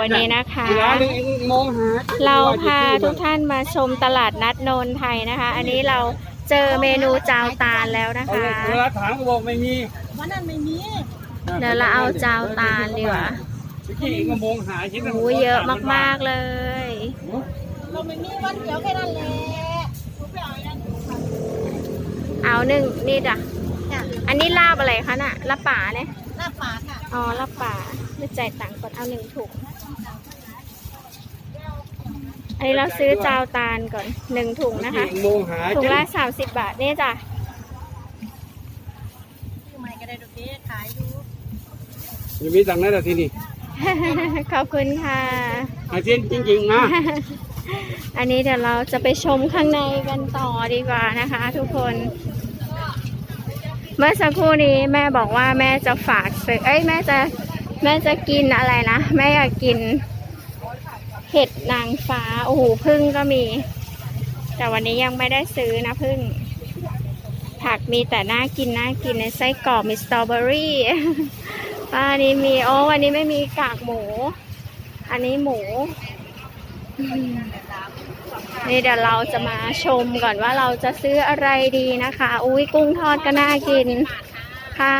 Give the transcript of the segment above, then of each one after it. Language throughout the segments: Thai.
วันนี้นะคะเวลาหนึ่งเองมองหาเราพาทุกท่านมาชมตลาดนัดโนนไทยนะคะ อันนี้เราเจอเมนูจาวตาลแล้วนะเอาคะเวลาถามก็บอกไม่มีวันนั้นไม่มีเดี๋ยวเราเอาจาวตาลดีกว่าเมื่อกี้เองก็มองหาชิ้นโอ้เยอะมากๆเลยเราไม่มีวันเดียวแค่นั้นแหละเอาหนึ่งนี่จ้ะจ้ะอันนี้ลาบอะไรคะน่ะลาบป่าเนี่ยหน้าปากค่ะอ๋อลาบป่าไม่จ่ายตังค์ก่อนเอาหนึ่งถุง อันนี้เราซื้อจาวตาลก่อนหนึ่งถุงนะคะเมื่อกี้เองมองหาถุงชิ้นละสามสิบบาทนี่จ้ะทำไมก็ได้ดอกเบี้ยขายดูยังมีตังค์ไหนแต่ที่นี่ขอบคุณค่ะหาชิ้นจริงๆนะอันนี้เดี๋ยวเราจะไปชมข้างในกันต่อดีกว่านะคะ ทุกคน เมื่อสักครู่นี้แม่บอกว่าแม่จะฝากซื้อเอ้ยแม่จะแม่จะกินอะไรนะ แม่อยากกิน เห็ดนางฟ้า โอ้โหพึ่งก็มี แต่วันนี้ยังไม่ได้ซื้อนะพึ่ง ผักมีแต่น่ากินน่ากินในไส้กรอกมีสตรอเบอรี่ป้านี้มีโอ้วันนี้ไม่มีกากหมู อันนี้หมู นี่เดี๋ยวเราจะมาชมก่อนว่าเราจะซื้ออะไรดีนะคะ อุ้ยกุ้งทอดก็น่ากินค่ะ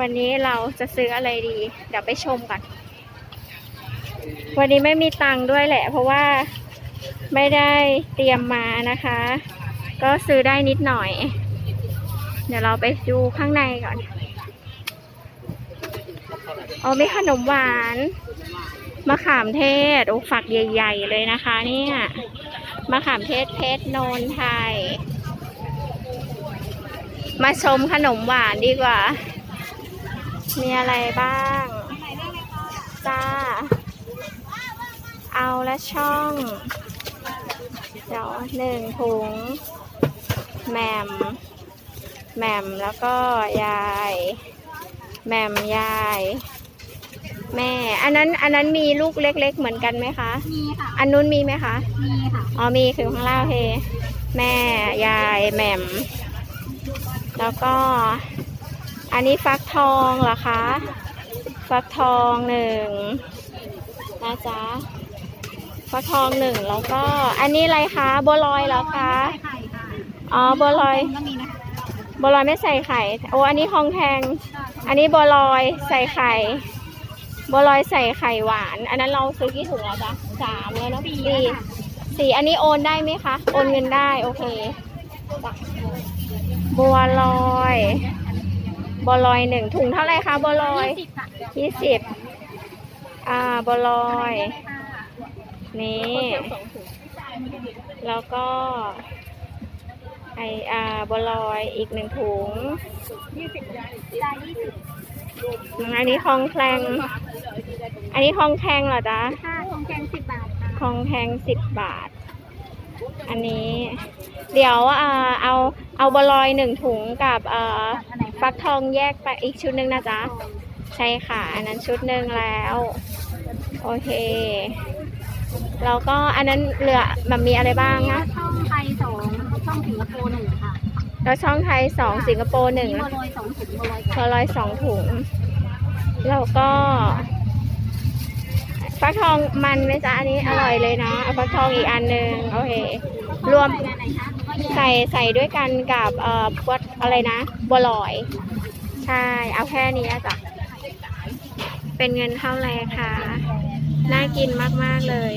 วันนี้เราจะซื้ออะไรดี เดี๋ยวไปชมก่อน วันนี้ไม่มีตังค์ด้วยแหละ เพราะว่าไม่ได้เตรียมมานะคะ ก็ซื้อได้นิดหน่อย เดี๋ยวเราไปดูข้างในก่อนเอ๋อมีขนมหวานมะขามเทศโอ้ฝักใหญ่ ๆ เลยนะคะ เนี่ยมะขามเทศเพชรโนนไทย มาชมขนมหวานดีกว่า มีอะไรบ้าง จ้า เอาละช่องเดี๋ยวหนึ่งถุงแหม่มแหม่มแล้วก็ยายแหม่มยาย แม่ อันนั้นอันนั้นมีลูกเล็ก ๆ เหมือนกันไหมคะ มีค่ะ อันนู้นมีไหมคะ มีค่ะ อ๋อมีคือข้างล่างโอเคแม่ยายแหม่ม แล้วก็ อันนี้ฟักทองเหรอคะ ฟักทองหนึ่งนะจ๊ะ ฟักทองหนึ่งแล้วก็ อันนี้อะไรคะบัวลอยเหรอคะไข่ค่ะอ๋อบัวลอยก็มีนะคะบัวลอยไม่ใส่ไข่ โอ้อันนี้ทองแทง อันนี้บัวลอยใส่ไข่บัวลอยใส่ไข่หวาน อันนั้นเราซื้อกี่ถุงแล้วจ๊ะสามแล้วเนอะสี่สี่อันนี้โอนได้ไหมคะ โอนเงินได้โอเคจ้ะบัวลอยบัวลอยหนึ่งถุงเท่าไหร่คะบัวลอยสิบค่ะยี่สิบอ่าบัวลอยค่ะ นี่ แล้วก็ไออ่าบัวลอยอีกหนึ่งถุงยี่สิบได้ยี่สิบอันนี้คลองแคลง อันนี้คลองแคลงเหรอจ๊ะค่ะของแกงสิบบาทค่ะคลองแคลงสิบบาท อันนี้ เดี๋ยวอ่าเอาเอาบัวลอยหนึ่งถุงกับเอ่ออันไหนฟักทองแยกไปอีกชุดหนึ่งนะจ๊ะ ใช่ค่ะ อันนั้นชุดหนึ่งแล้ว โอเค แล้วก็อันนั้นเหลือมันมีอะไรบ้างนะ ช่องไทยสองช่องสิงคโปร์หนึ่งค่ะแล้วช่องไทยสองสิงคโปร์หนึ่งบัวลอยสองถุงบัวลอยพอลอยสองถุง แล้วก็ฟักทองมันไหมจ๊ะอันนี้อร่อยเลยเนาะเอาฟักทองอีกอันหนึ่งโอเค รวมอันไหนคะแล้วก็แยกใส่ใส่ด้วยกันกับเอ่อพวกอะไรนะบัวลอย ใช่ เอาแค่นี้อะจ้ะเป็นเงินเท่าไหร่คะ น่ากินมาก ๆ เลย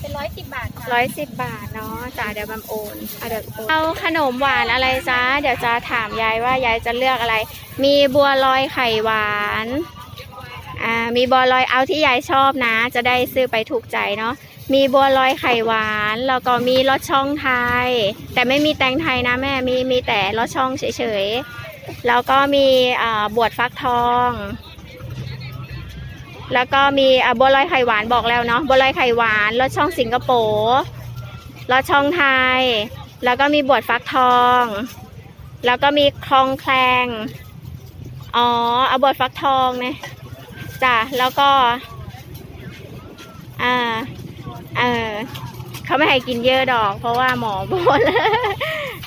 เป็นร้อยสิบบาทค่ะร้อยสิบบาทเนาะจ้าเดี๋ยวบัมโอนเอาเดี๋ยวโอนเอาขนมหวานอะไรจ้าเดี๋ยวจะถามยายว่ายายจะเลือกอะไร มีบัวลอยไข่หวานอ่ามีบัวลอยเอาที่ยายชอบนะ จะได้ซื้อไปถูกใจเนาะมีบัวลอยไข่หวาน แล้วก็มีรสช่องไทย แต่ไม่มีแตงไทยนะแม่มีมีแต่รสช่องเฉยๆแล้วก็มีอ่าบวชฟักทอง แล้วก็มีอะบัวลอยไข่หวานบอกแล้วเนาะบัวลอยไข่หวานรสช่องสิงคโปร์รสช่องไทย แล้วก็มีบวชฟักทอง แล้วก็มีคลองแคลงอ๋อเอาบวชฟักทองเนี่ยจ้ะแล้วก็อ่าเออเขาไม่ให้กินเยอะดอก เพราะว่าหมอบอกแล้ว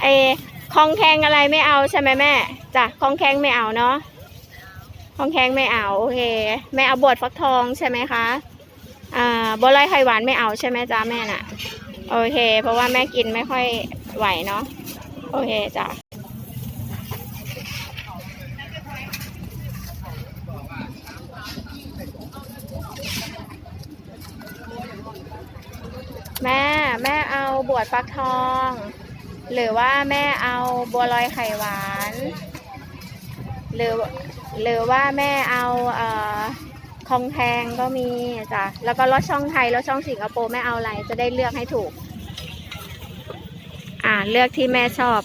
ไอคลองแคงอะไรไม่เอาใช่ไหมแม่จ้ะคลองแคงไม่เอาเนาะ ของแข็งไม่เอาโอเคไม่เอาบวชฟักทองใช่ไหมคะอ่าบัวลอยไข่หวานไม่เอาใช่ไหมจ้าแม่น่ะ โอเค เพราะว่าแม่กินไม่ค่อยไหวเนาะโอเคจ้ะแม่แม่เอาบวชฟักทอง หรือว่าแม่เอาบัวลอยไข่หวาน หรือ หรือว่าแม่เอาเอ่อคองแทงก็มีจ้ะแล้วก็รถช่องไทยรถช่องสิงคโปร์แม่เอาอะไรจะได้เลือกให้ถูก อ่าเลือกที่แม่ชอบ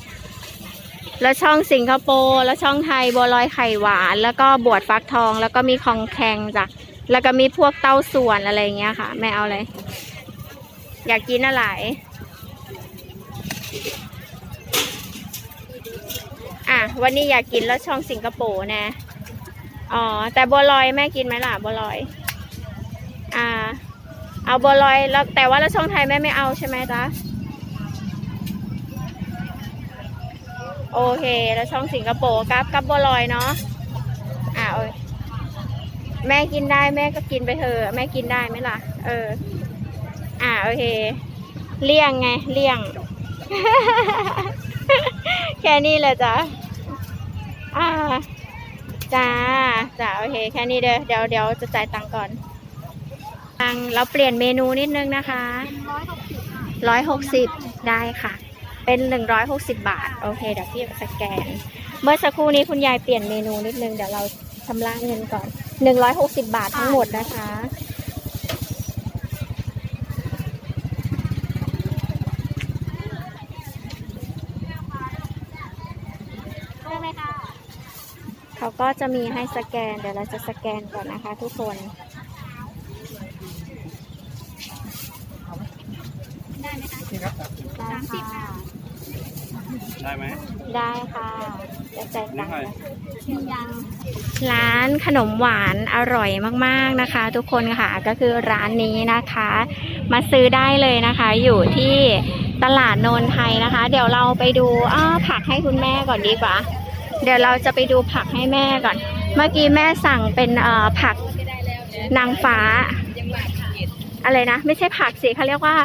แล้วช่องสิงคโปร์แล้วช่องไทยบัวลอยไข่หวาน แล้วก็บวชฟักทอง แล้วก็มีคองแคงจ้ะแล้วก็มีพวกเต้าส่วนอะไรเงี้ยค่ะ แม่เอาเลยอยากกินอะไรอะวันนี้อยากกินแล้วช่องสิงคโปร์นะ อ๋อ แต่บัวลอยแม่กินไหมล่ะบัวลอย อ่า เอาบัวลอยแล้วแต่ว่าล้วช่องไทยแม่ไม่เอาใช่ไหมจ๊ะโอเค แล้วช่องสิงคโปร์กับกับบัวลอยเนาะอ่าโอแม่กินได้แม่ก็กินไปเถอะแม่กินได้ไหมล่ะ เออ อ่าโอเค เลี่ยงไงเลี่ยง แค่นี้เลยจ้ะอ่า จ้าจ้าโอเคแค่นี้เด้อเดี๋ยวเดี๋ยวจะจ่ายตังค์ก่อนตังเราเปลี่ยนเมนูนิดนึงนะคะร้อยหกสิบได้ค่ะ เป็นหนึ่งร้อยหกสิบบาท โอเคเดี๋ยวพี่สแกน เมื่อสักครู่นี้คุณยายเปลี่ยนเมนูนิดนึงเดี๋ยวเราชำระเงินก่อนหนึ่งร้อยหกสิบบาททั้งหมดนะคะ ได้ไหมคะ เขาก็จะมีให้สแกน เดี๋ยวเราจะสแกนก่อนนะคะทุกคนได้ไหมคะนี่ครับได้ค่ะได้ไหมได้ค่ะจะจ่ายตังค์ยังยังร้านขนมหวานอร่อยมากๆนะคะ ทุกคนค่ะก็คือร้านนี้นะคะ มาซื้อได้เลยนะคะ อยู่ที่ตลาดโนนไทยนะคะ เดี๋ยวเราไปดูอ้อผักให้คุณแม่ก่อนดีกว่า เดี๋ยวเราจะไปดูผักให้แม่ก่อน เมื่อกี้แม่สั่งเป็นผักนางฟ้า อะไรนะ ไม่ใช่ผักสิเขาเรียกว่า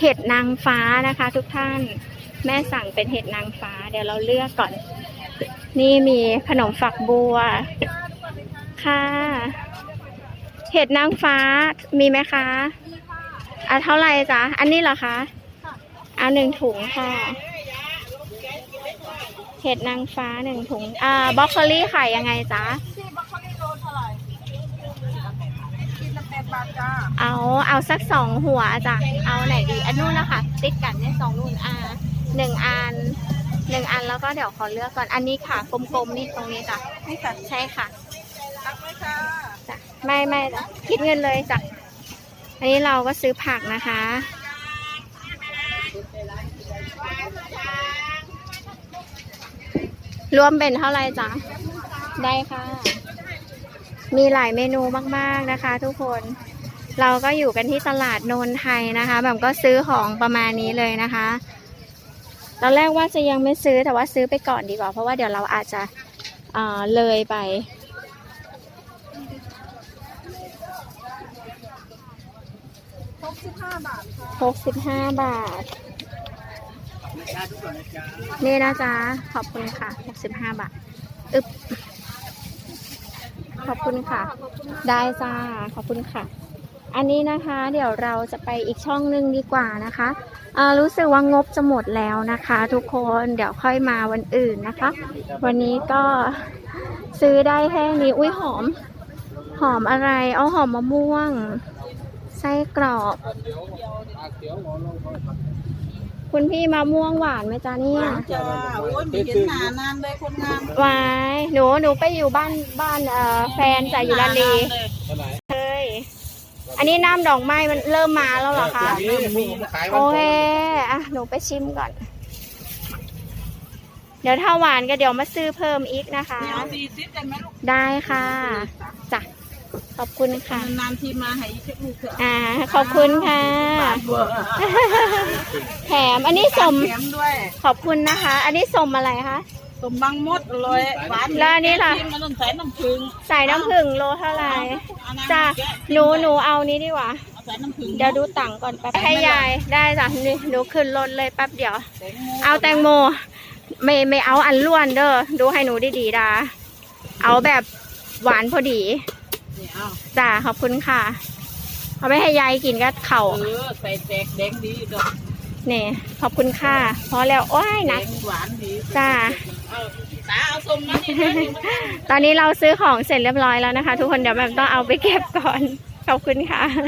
เห็ดนางฟ้านะคะ ทุกท่าน แม่สั่งเป็นเห็ดนางฟ้า เดี๋ยวเราเลือกก่อน นี่มีขนมฝักบัว ค่ะ เห็ดนางฟ้ามีไหมคะอะเท่าไหร่จ๊ะ อันนี้เหรอคะ เอาหนึ่งถุงค่ะ เห็ดนางฟ้าหนึ่งถุง อ่าบล็อกโคลี่ขายยังไงจ๊ะที่บรอกโคลีโลเท่าไหร่กินละแปดบาทจ้าเอาเอาสักสองหัวจ้ะเอาไหนดีอันนู้นนะคะติดกันเนี่ยสองนู่นอ่าหนึ่งอันหนึ่งอันแล้วก็เดี๋ยวขอเลือกก่อนอันนี้ค่ะกลมๆนี่ตรงนี้จ้ะนี่ค่ะใช่ค่ะตักไหมค่ะจ้ะไม่ไม่จ้ะคิดเงินเลยจ้ะอันนี้เราก็ซื้อผักนะคะ รวมเป็นเท่าไหร่จ๊ะ ได้ค่ะ มีหลายเมนูมากๆนะคะ ทุกคน เราก็อยู่กันที่ตลาดโนนไทยนะคะแบบก็ซื้อของประมาณนี้เลยนะคะ ตอนแรกว่าจะยังไม่ซื้อแต่ว่าซื้อไปก่อนดีกว่า เพราะว่าเดี๋ยวเราอาจจะเอ่อเลยไปครบสิบห้าบาทหกสิบห้าบาท นี่นะจ๊ะ ขอบคุณค่ะหกสิบห้าบาท อึบขอบคุณค่ะ ได้จ้า ขอบคุณค่ะ อันนี้นะคะ เดี๋ยวเราจะไปอีกช่องหนึ่งดีกว่านะคะรู้สึกว่างบจะหมดแล้วนะคะ ทุกคนเดี๋ยวค่อยมาวันอื่นนะคะ วันนี้ก็ซื้อได้แค่นี้ อุ้ยหอม หอมอะไร เอาหอมมะม่วง ไส้กรอบ คุณพี่มะม่วงหวานไหมจ๊ะเนี่ยจ้าโอ้ยมีเห็นหนานานเลยคนงามวายหนูหนูไปอยู่บ้านบ้านเอ่อแฟนจ่ายอยู่ลาดลีเท่าไหร่เฮ้ยอันนี้น้ำดอกไม้มันเริ่มมาแล้วเหรอคะนี่มีขายโอเคอะหนูไปชิมก่อน เดี๋ยวถ้าหวานก็เดี๋ยวมาซื้อเพิ่มอีกนะคะเดี๋ยวสี่สิบกันไหมลูกได้ค่ะจ้ะ ขอบคุณค่ะ นานๆทีมาให้อีกสักลูกเถอะอ่า ขอบคุณค่ะแถมอันนี้สม แถมด้วยขอบคุณนะคะ อันนี้สมอะไรคะ สมบังมดเลยหวานแล้วอันนี้ล่ะ มันต้องใส่น้ำผึ้งใส่น้ำผึ้งโลเท่าไหร่เอาน้ำจ้าแกะหนูหนูเอานี้ดีกว่า เอาใส่น้ำผึ้งเดี๋ยวดูตังค์ก่อนแป๊บให้ยายได้จ้ะนี่หนูขึ้นรถเลยแป๊บเดียว แตงโมเอาแตงโม ไม่ไม่เอาอันล้วนเด้อดูให้หนูดีๆดาเอาแบบหวานพอดี นี่เอาจ้าขอบคุณค่ะ เอาไปให้ยายกินก็เข่าเออใส่แตกแดงดีดอกนี่ขอบคุณค่ะ พอแล้วโอ้ยแดนักงหวานดีจ้า เอาตาเอาส้มมานี่นะนี่มาตอนนี้เราซื้อของเสร็จเรียบร้อยแล้วนะคะ ทุกคนเดี๋ยวแบบต้องเอาไปเก็บก่อน ขอบคุณค่ะ